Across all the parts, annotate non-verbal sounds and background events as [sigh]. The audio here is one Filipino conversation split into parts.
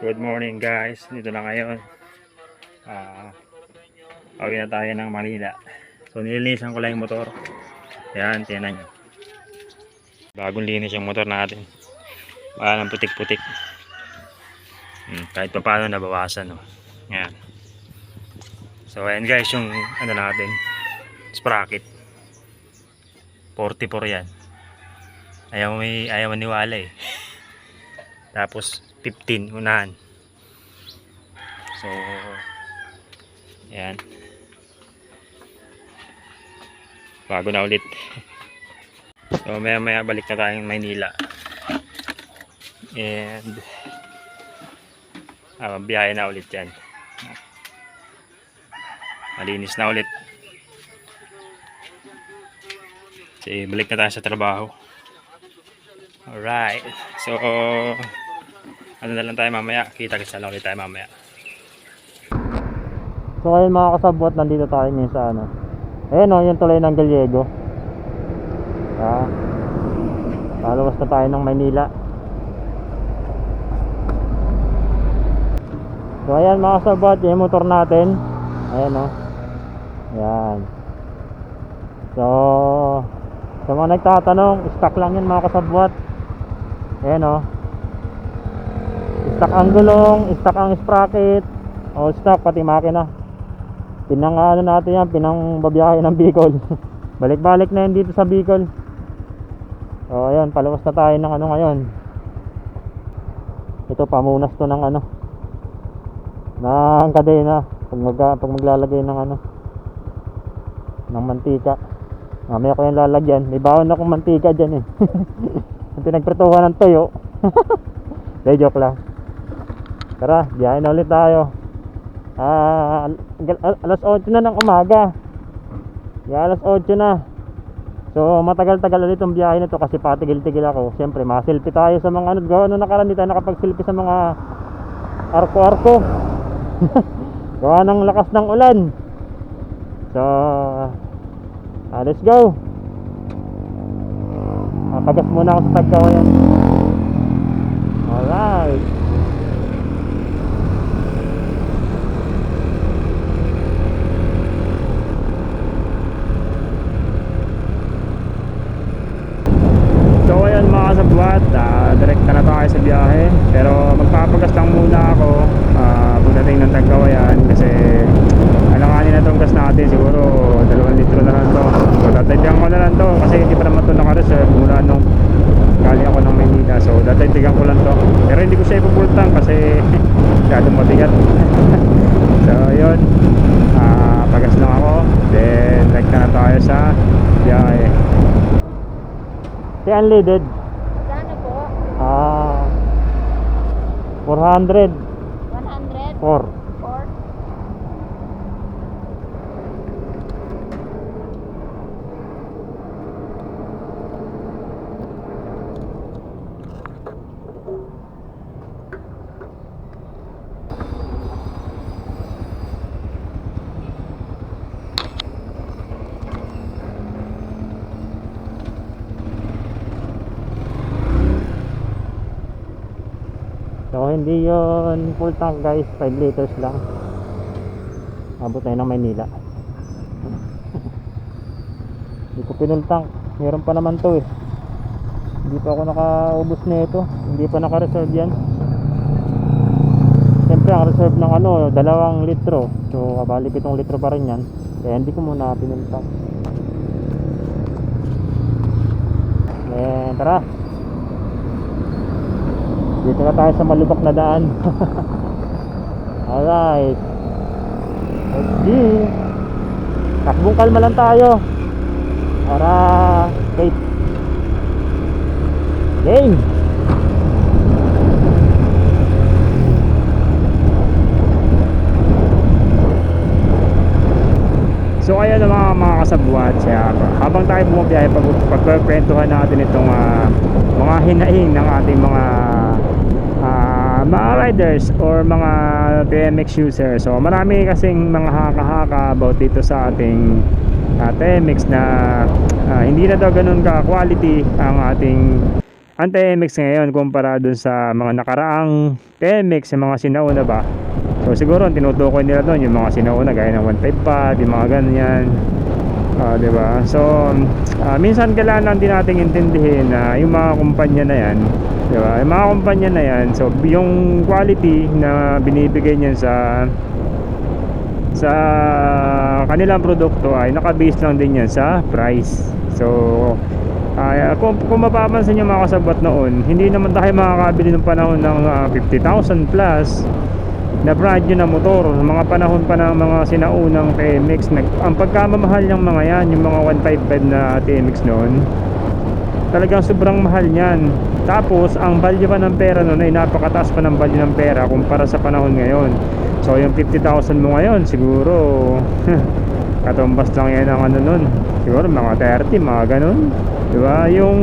Good morning guys. Dito na ngayon. Ah, pauwi na tayo ng Manila. So nilinisan ko lang yung motor. Yan, tinan nyo. Bagong linis yung motor natin. Wala ng putik-putik. Hmm, kahit pa paano nabawasan. No? Yan. So ayan guys yung ano natin. Sprocket. 44 yan. Ayaw may ayaw maniwala eh. Tapos 15 unahan. So Ayan. Bago na ulit. [laughs] So maya maya balik na tayong Maynila. And ah, biyahe na ulit yan. Malinis na ulit. Kasi balik na tayo sa trabaho. Alright. So, ano na lang tayo mamaya. Kita-kita lang ulit tayo mamaya. So ayun mga kasabot, nandito tayo ngayon sa ano. Ayun o, yung tulay ng Gallego. Ah. Palabas na tayo ng Maynila. So ayan mga kasabot, yung motor natin. Ayan o. Ayan. So, sa mga nagtatanong, stock lang yan mga kasabot. Ayan o. Stock ang gulong, stock ang sprocket, o stock pati makina. Pinang ano natin yan pinang babiyahe ng Bicol. [laughs] Balik-balik na yan dito sa Bicol. So ayun paluwas na tayo ng ano ngayon. Ito pamunas to ng ano. Ng kadena pag, mag, pag maglalagay ng ano ng mantika. Mamaya ko yung lalagyan. May bawon akong mantika dyan eh. [laughs] Yung pinagpretuhan ng toyo. [laughs] De joke lang tara biyahe na ulit tayo Ah, al- al- alas 8 na ng umaga. Yeah, alas 8 na. So, matagal-tagal ulit ang biyahe na to kasi patigil-tigil ako. Siyempre, mga-selfie tayo sa mga ano, gawa nung nakaraan, tayo nakapag-selfie sa mga arko-arko. [laughs] gawa ng lakas ng ulan. So, ah, let's go. Mapagas muna ako sa tagkawayan. Alright. So ayan mga kasabwat, uh, direkta na tayo sa biyahe. Pero magpapagas lang muna ako uh, pagdating ng Tagkawayan kasi alanganin na itong gas natin siguro 2 litro na lang to. So dadagdagan ko na lang to kasi hindi pa naman to naka-reserve mula nung galing ako ng Maynila. So dadagdagan ko lang to. Pero hindi ko siya ipupultang kasi masyadong mabigat. so yun, uh, pagas lang ako. Then direkta na tayo sa biyahe. Si unleaded. Magkano po? Ah, 400. 100? 4. Or? So hindi yon full tank guys, 5 liters lang. Abot tayo ng Maynila. [laughs] Hindi ko pinull tank. Meron pa naman to eh. Hindi pa ako nakaubos nito. Hindi pa naka-reserve yan. Siyempre ang reserve ng ano, dalawang litro. So kabali pitong litro pa rin yan. Kaya hindi ko muna pinull tank. Eh, tara. Dito na tayo sa malubak na daan. [laughs] Alright. Let's go. Takbong kalma lang tayo. Para safe. Game. So ayan ang mga mga kasabwat siya. Habang tayo bumabiyahe pag pagkwentuhan natin itong ah, mga hinaing ng ating mga mga riders or mga BMX users. So marami kasing mga haka-haka about dito sa ating uh, TMX na ah, hindi na daw ganun ka quality ang ating ang TMX ngayon kumpara dun sa mga nakaraang TMX, yung mga sinauna ba. So siguro ang tinutukoy nila doon yung mga sinauna gaya ng 155, yung mga ganyan. Ah, 'di ba? So ah, minsan kailangan lang din nating intindihin na yung mga kumpanya na 'yan, 'di ba? Yung mga kumpanya na 'yan, so yung quality na binibigay niyan sa sa kanilang produkto ay nakabase lang din yan sa price. So, ay kung, kung mapapansin nyo mga kasabot noon, hindi naman tayo makakabili ng panahon ng ah, 50,000 plus na brand new na motor. Mga panahon pa ng mga sinaunang TMX. Nag, ang pagkamamahal ng mga yan, yung mga 155 na TMX noon, talagang sobrang mahal niyan. Tapos, ang value pa ng pera noon ay napakataas pa ng value ng pera kumpara sa panahon ngayon. So, yung 50,000 mo ngayon, siguro, [laughs] katumbas lang yan ang ano nun. Siguro, mga 30, mga ganun. Diba? Yung,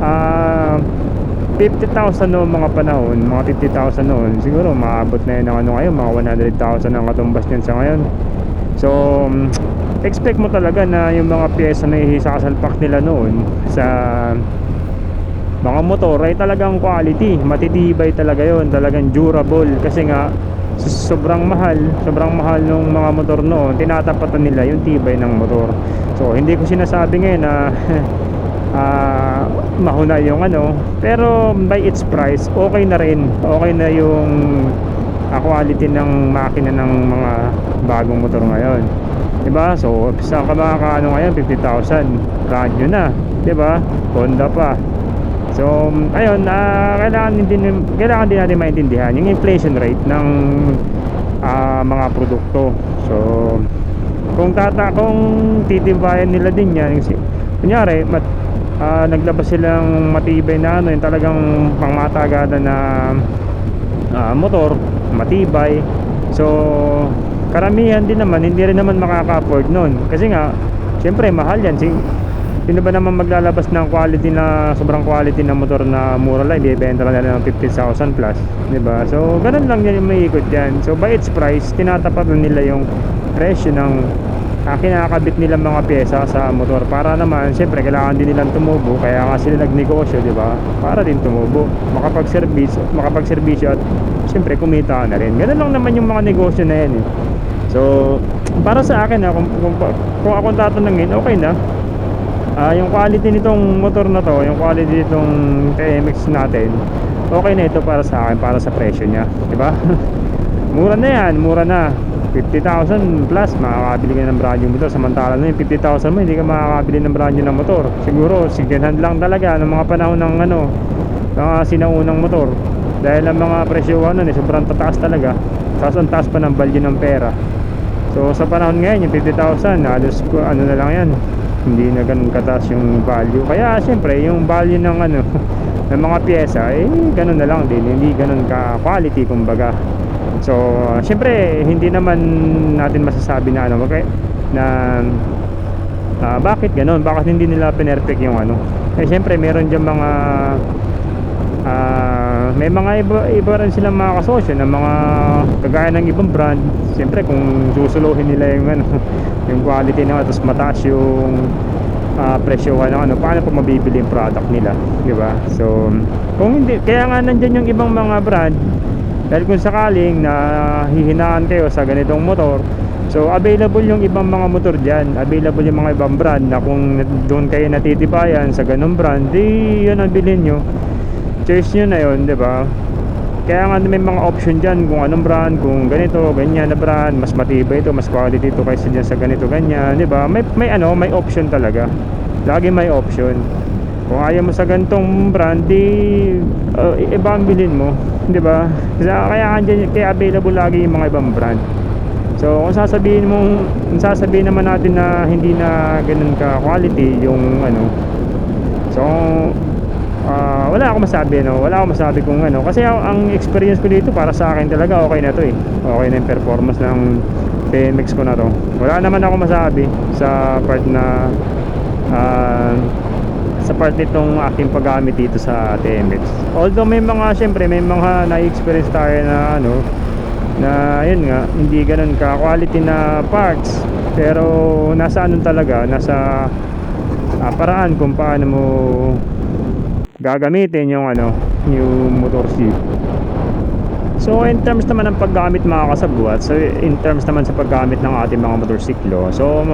ah, 50,000 noong mga panahon, mga 50,000 noon, siguro maabot na yun ng ano ngayon, mga 100,000 ang katumbas niyan sa ngayon. So, expect mo talaga na yung mga pyesa na ihisasalpak nila noon sa mga motor ay talagang quality, matitibay talaga yon talagang durable kasi nga sobrang mahal, sobrang mahal ng mga motor noon, tinatapatan nila yung tibay ng motor. So, hindi ko sinasabi ngayon na [laughs] ah mahuna yung ano, pero by its price, okay na rin. Okay na yung ah, quality ng makina ng mga bagong motor ngayon. 'Di ba? So, saan ka makakaano ngayon 50,000? Brand new na, 'di ba? Honda pa. So, ayun, ah, kailangan din kailangan din natin maintindihan yung inflation rate ng ah, mga produkto. So, kung tata kung titibayan nila din yan, kunyari, mat, ah, naglabas silang matibay na ano, yung talagang pangmatagadan na ah, motor, matibay. So, karamihan din naman, hindi rin naman makaka-afford nun. Kasi nga, syempre, mahal yan. Si, sino ba naman maglalabas ng quality na, sobrang quality na motor na mura lang, hindi benta lang nila ng 15,000 plus. ba So, ganun lang yan yung may ikot yan. So, by its price, tinatapat na nila yung presyo ng ah, kinakabit nilang mga pyesa sa motor para naman syempre kailangan din nilang tumubo kaya nga sila nagnegosyo di ba para din tumubo makapag-service makapag-servisyo at syempre kumita na rin ganun lang naman yung mga negosyo na yan eh so para sa akin ah, kung, kung, kung akong tatanungin okay na Ah, yung quality nitong motor na to, yung quality nitong TMX natin, okay na ito para sa akin, para sa presyo niya, di ba? [laughs] mura na yan, mura na. 50,000 plus, makakabili ka ng brand new motor. Samantala na yung 50,000 mo, hindi ka makakabili ng brand new na motor. Siguro, second hand lang talaga ng mga panahon ng ano, mga sinaunang motor. Dahil ang mga presyo ano, eh, sobrang tataas talaga. Tapos ang taas pa ng value ng pera. So sa panahon ngayon, yung 50,000, halos ano na lang yan. Hindi na ganun kataas yung value. Kaya siyempre, yung value ng ano, [laughs] ng mga pyesa, eh ganun na lang din. Hindi ganun ka quality kumbaga. So, siyempre, hindi naman natin masasabi na ano, okay, na ah, bakit ganun? Bakit hindi nila pinerfect yung ano? Eh siyempre, meron dyan mga Ah, may mga iba, iba rin silang mga kasosyo ng mga kagaya ng ibang brand. Siyempre kung susuluhin nila yung ano, [laughs] yung quality na tapos mataas yung ah, presyo ng ano, paano pa mabibili yung product nila, di ba? So, kung hindi kaya nga nandiyan yung ibang mga brand dahil kung sakaling na hihinaan kayo sa ganitong motor, so available yung ibang mga motor diyan, available yung mga ibang brand na kung doon kayo natitibayan sa ganung brand, di yun ang bilhin nyo choice nyo na yun, di ba? Kaya nga may mga option dyan kung anong brand, kung ganito, ganyan na brand, mas matibay ito, mas quality ito kaysa dyan sa ganito, ganyan, di ba? May, may ano, may option talaga. Lagi may option. Kung ayaw mo sa ganitong brand, di uh, iba ang bilhin mo, di ba? Kaya, kaya, kaya available lagi yung mga ibang brand. So, kung sasabihin mong, kung sasabihin naman natin na hindi na ganun ka quality yung ano, akong masabi no? Wala akong masabi kung ano. Kasi ang, ang experience ko dito para sa akin talaga okay na to eh. Okay na yung performance ng BMX ko na to. Wala naman ako masabi sa part na ah, sa part nitong aking paggamit dito sa TMX although may mga syempre may mga na-experience tayo na ano na yun nga hindi ganun ka quality na parts. Pero nasa ano talaga nasa ah, paraan kung paano mo gagamitin yung ano, yung motor seat. So in terms naman ng paggamit mga kasabwat, so in terms naman sa paggamit ng ating mga motorsiklo, so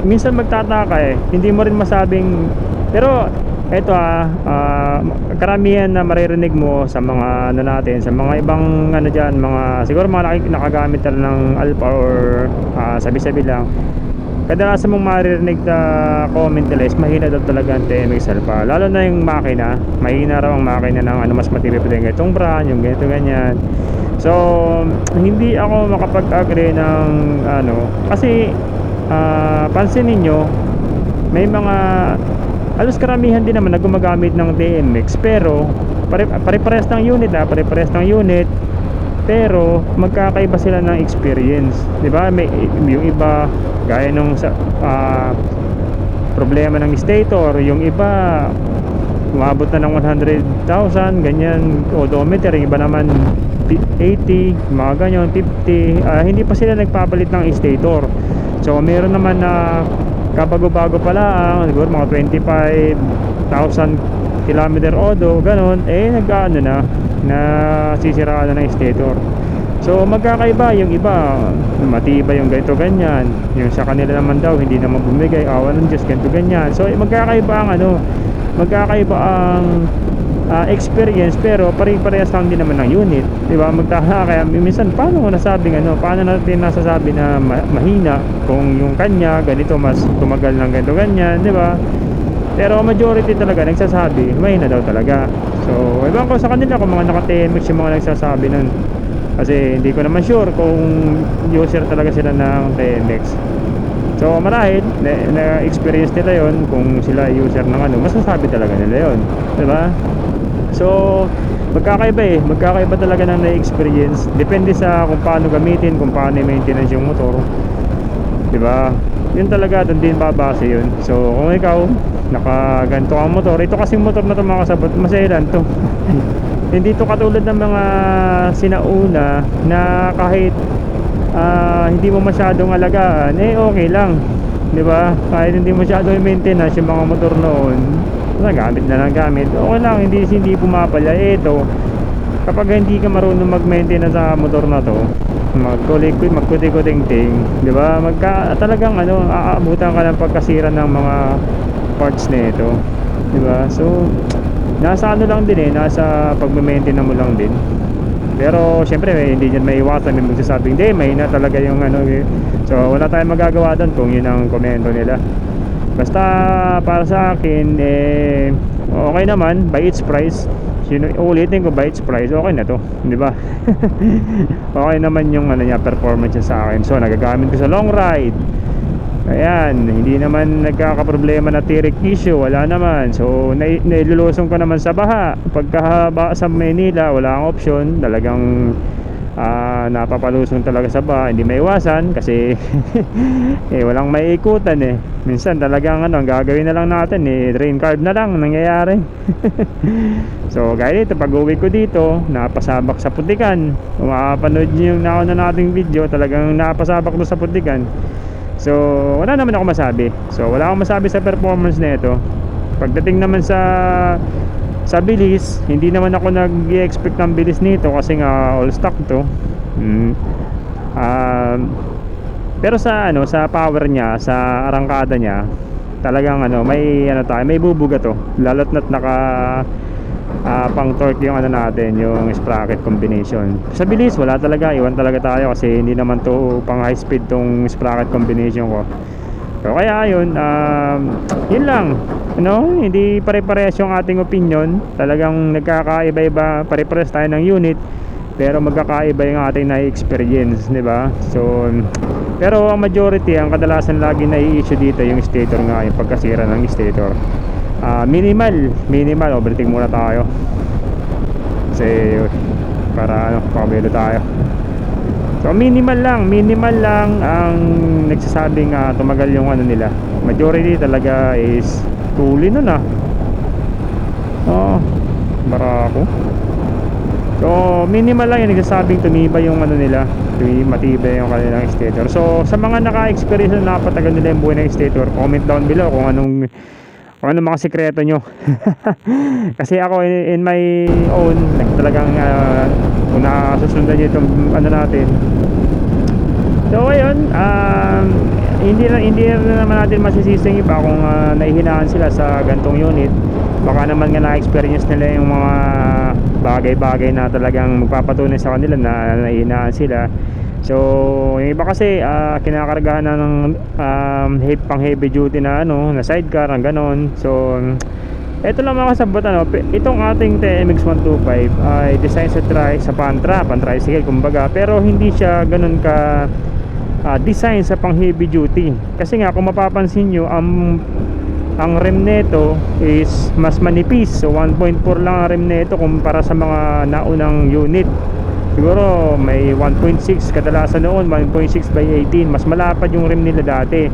minsan magtataka eh, hindi mo rin masabing, pero eto ah, ah, karamihan na maririnig mo sa mga ano natin, sa mga ibang ano dyan, mga siguro mga nakagamit na ng Alpha or ah, sabi-sabi lang, kadalasan mong maririnig na comment nila is mahina daw talaga ang TMX Alpha lalo na yung makina. Mahina raw ang makina ng ano mas matibay pa din itong brand yung ganito ganyan. So hindi ako makapag-agree ng ano kasi ah, pansin ninyo may mga halos karamihan din naman na gumagamit ng TMX pero pare, pare-parehas ng unit ah pare-parehas ng unit pero magkakaiba sila ng experience 'di ba? May yung iba gaya nung sa ah, problema ng stator yung iba umabot na ng 100,000 ganyan odometer yung iba naman pi- 80 mga ganyan 50 ah, hindi pa sila nagpapalit ng stator. So meron naman na kabago-bago pa lang siguro mga 25,000 kilometer odo ganun eh nag-ano na na sisiraan na ng stator. So magkakaiba yung iba. Matibay yung ganito ganyan. Yung sa kanila naman daw hindi naman bumigay. Awa ng Diyos ganito ganyan. So magkakaiba ang ano magkakaiba ang ah, experience pero pare-parehas lang din naman ng unit. Di ba? Magtaka [laughs] kaya minsan paano mo nasabing ano? Paano natin nasasabi na ma- mahina kung yung kanya ganito mas tumagal ng ganito ganyan di ba? Pero majority talaga nagsasabi mahina daw talaga. So ewan ko sa kanila kung mga naka-TMX yung mga nagsasabi nun. Kasi hindi ko naman sure kung user talaga sila ng TMX so marahil na, na-experience nila yon kung sila user ng ano. Masasabi talaga nila yon di ba so magkakaiba eh. Magkakaiba talaga ng na-experience. Depende sa kung paano gamitin kung paano i-maintenance yung motor di ba yun talaga doon din babase yun. So kung ikaw nakaganto ang motor ito kasing motor na to mga kasabot maselan to. [laughs] Hindi to katulad ng mga sinauna na kahit ah, hindi mo masyadong alagaan eh okay lang. Di ba? Kahit hindi masyadong i-maintenance yung mga motor noon nagamit na lang gamit. Okay lang hindi hindi pumapala. Eh ito kapag hindi ka marunong mag-maintenance sa motor na to magkulik magkutik-kuting ting di ba? Magka talagang ano aabutan ka ng pagkasira ng mga parts nito di ba? So nasa ano lang din eh nasa pagme-maintain mo lang din. Pero syempre eh, hindi niyan maiwasan may magsasabing hindi mahina talaga yung ano eh. so wala tayong magagawa doon kung yun ang komento nila. Basta para sa akin eh okay naman by its price sino ulitin ko by its price. Okay na to di ba? [laughs] Okay naman yung ano niya performance niya sa akin. So nagagamit ko sa long ride. Ayan hindi naman nagkakaproblema na tirik issue wala naman. So nai- nailulusong ko naman sa baha. Pagkahaba sa Manila wala kang option. Talagang ah, napapalusong talaga sa baha hindi maiwasan kasi [laughs] eh walang maiikutan eh. Minsan talagang ano ang gagawin na lang natin eh drain card na lang ang nangyayari. [laughs] So gaya dito pag uwi ko dito napasabak sa putikan. Makapanood nyo yung nauna nating video talagang napasabak doon sa putikan. So wala naman ako masabi. So wala akong masabi sa performance na ito. Pagdating naman sa sa bilis. Hindi naman ako nag-expect ng bilis nito kasi nga all stock to. Mm. um, pero sa ano sa power niya sa arangkada niya talagang ano may ano tayo may bubuga to. Lalo't na't naka ah, pang torque yung ano natin yung sprocket combination. Sa bilis wala talaga. Iwan talaga tayo kasi hindi naman to pang high speed tong sprocket combination ko so kaya yun um, yun lang ano hindi pare-parehas yung ating opinion. Talagang nagkakaiba-iba pare-parehas tayo ng unit pero magkakaiba yung ating na-experience di ba? So pero ang majority ang kadalasan lagi na i-issue dito yung stator nga yung pagkasira ng stator. Ah, minimal minimal overtake muna tayo. Kasi para ano pabelo tayo so minimal lang minimal lang ang nagsasabing uh, tumagal yung ano nila. Majority talaga is tuli nun ah. Oh barako. So minimal lang yung nagsasabing tumibay yung ano nila matibay yung kanilang stator. So sa mga naka-experience na napatagal nila yung buhay ng stator comment down below kung anong kung ano mga sikreto nyo. [laughs] Kasi ako in, in my own, talagang uh, kung nasusundan nyo itong ano natin. So ayun, um, hindi na hindi na naman natin masisising iba kung uh, nahihinaan sila sa gantong unit. Baka naman nga na-experience nila yung mga bagay-bagay na talagang magpapatunay sa kanila na nahihinaan sila. So, yung iba kasi ah, kinakargahan na ng um, pang heavy duty na ano, na sidecar, ang ganon. So, ito lang mga kasabot ano, itong ating TMX 125 ay design sa tri sa pantra, pan-tricycle kumbaga, pero hindi siya ganun ka ah, design sa pang heavy duty. Kasi nga kung mapapansin nyo, ang ang rim nito is mas manipis. So 1.4 lang ang rim nito kumpara sa mga naunang unit. Siguro may 1.6 kadalasan noon 1.6 by 18 mas malapad yung rim nila dati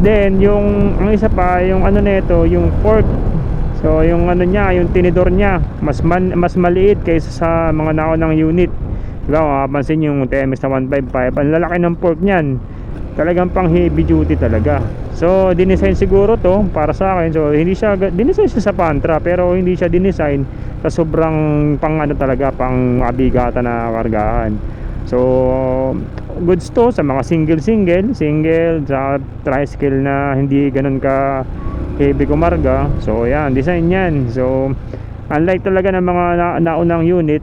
then yung ang isa pa yung ano nito yung fork so yung ano niya yung tinidor niya mas man, mas maliit kaysa sa mga naunang unit. Diba kung mapapansin yung TMS na 155 ang lalaki ng fork niyan. Talagang pang heavy duty talaga. So dinesign siguro to para sa akin. So hindi siya dinesign siya sa pantra pero hindi siya dinesign sa sobrang pang ano talaga pang abigata na kargahan. So goods to sa mga single single single sa tricycle na hindi ganun ka heavy kumarga so yan design yan. So unlike talaga ng mga na, naunang unit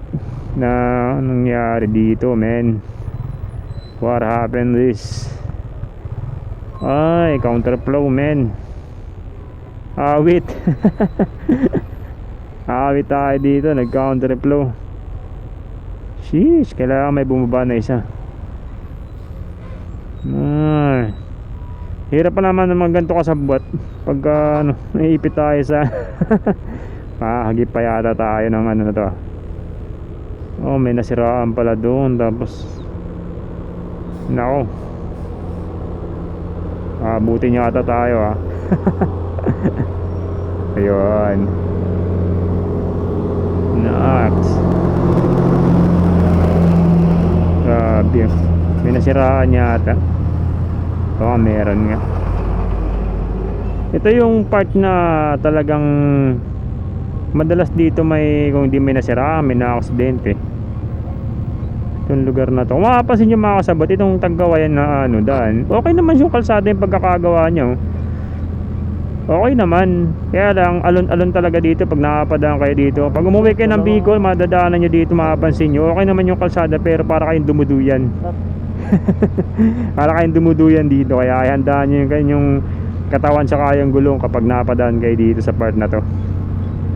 na nangyari dito men. What happened this? Ay counterflow men. Awit. [laughs] Awit tayo dito nag counterflow sheesh kailangan may bumaba na isa. Ay hirap pa naman ng mga ganito kasabwat pagka ano, naipit tayo sa [laughs] Mahagip pa yata tayo ng ano na to. Oh may nasiraan pala doon Tapos Nako. Ah, buti niya ata tayo ah. [laughs] Ayun. Next Grabe. May nasiraan niya ata Oo meron nga. Ito yung part na talagang Madalas dito may Kung di may nasiraan may na-aksidente. Itong lugar na to. Makapasin yung mga kasabot Itong taggawayan na ano daan Okay naman yung kalsada yung pagkakagawa nyo. Okay naman. Kaya lang alon-alon talaga dito Pag nakapadaan kayo dito. Pag umuwi kayo ng Bicol Madadaanan nyo dito Mapapansin nyo. Okay naman yung kalsada Pero para kayong dumuduyan [laughs] Para kayong dumuduyan dito Kaya handaan nyo yung kanyang katawan sa kayang gulong Kapag napadaan kayo dito sa part na to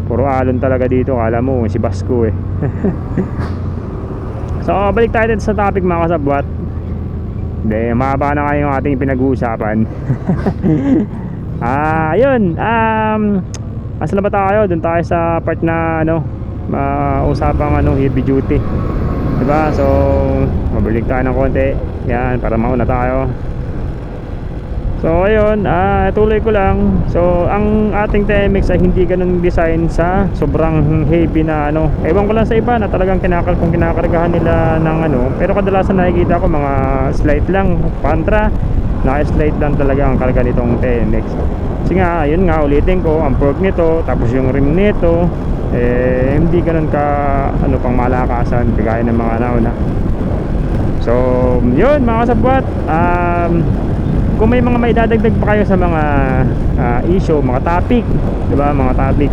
Puro alon talaga dito Kala mo si Basco eh [laughs] So balik tayo dito sa topic mga kasabwat Hindi, mahaba na kayo yung ating pinag-uusapan [laughs] Ah, ayun. Um, asa na ba tayo? Doon tayo sa part na ano, uh, usapang ano, heavy duty. 'Di ba? So, mabalik tayo ng konti. Yan, para mauna tayo. So, ayun, ah, tuloy ko lang. So, ang ating TMX ay hindi ganun design sa sobrang heavy na ano. Ewan ko lang sa iba na talagang kinakal kung kinakargahan nila ng ano. Pero kadalasan nakikita ko mga slight lang, pantra naka-slide lang talaga ang karga nitong TNX kasi nga ayun nga ulitin ko ang fork nito tapos yung rim nito eh hindi ganun ka ano pang malakasan kagaya ng mga nauna. So yun mga kasabwat um, kung may mga may dadagdag pa kayo sa mga uh, issue mga topic di ba mga topic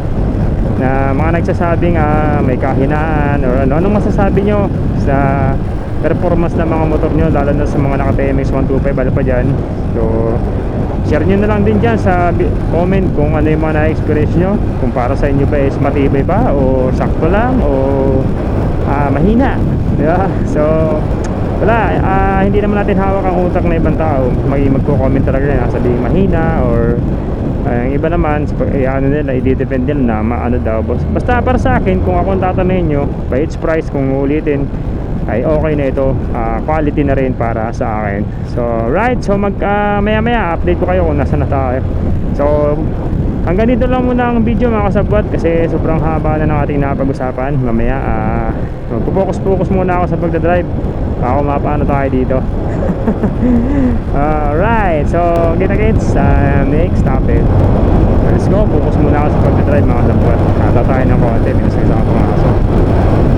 na mga nagsasabing uh, may kahinaan or ano anong masasabi nyo sa performance ng mga motor nyo lalo na sa mga naka TMX 125 ano pa dyan. So share nyo na lang din dyan sa comment kung ano yung mga na-experience nyo. Kung para sa inyo ba is matibay ba o sakto lang o ah, mahina. Di ba? So wala ah, hindi naman natin hawak ang utak ng ibang tao. Mag magko-comment talaga yan sabihin mahina or ang iba naman eh, ano nila i-depend nila na maano daw. Basta para sa akin kung ako ang tatanungin nyo by its price kung ulitin ay okay na ito. Ah, quality na rin para sa akin. So right. So mag ah, maya maya update ko kayo kung nasa na tayo. So hanggang dito lang muna ang video mga kasabwat kasi sobrang haba na ng ating napag-usapan. Mamaya ah, magpo-focus focus muna ako sa pagdadrive. Ako mapaano tayo dito. [laughs] Alright, so kita-kits sa next topic. Let's go, focus muna ako sa pag-drive mga sabwat. Hata tayo ng konti, minus isa ako mga!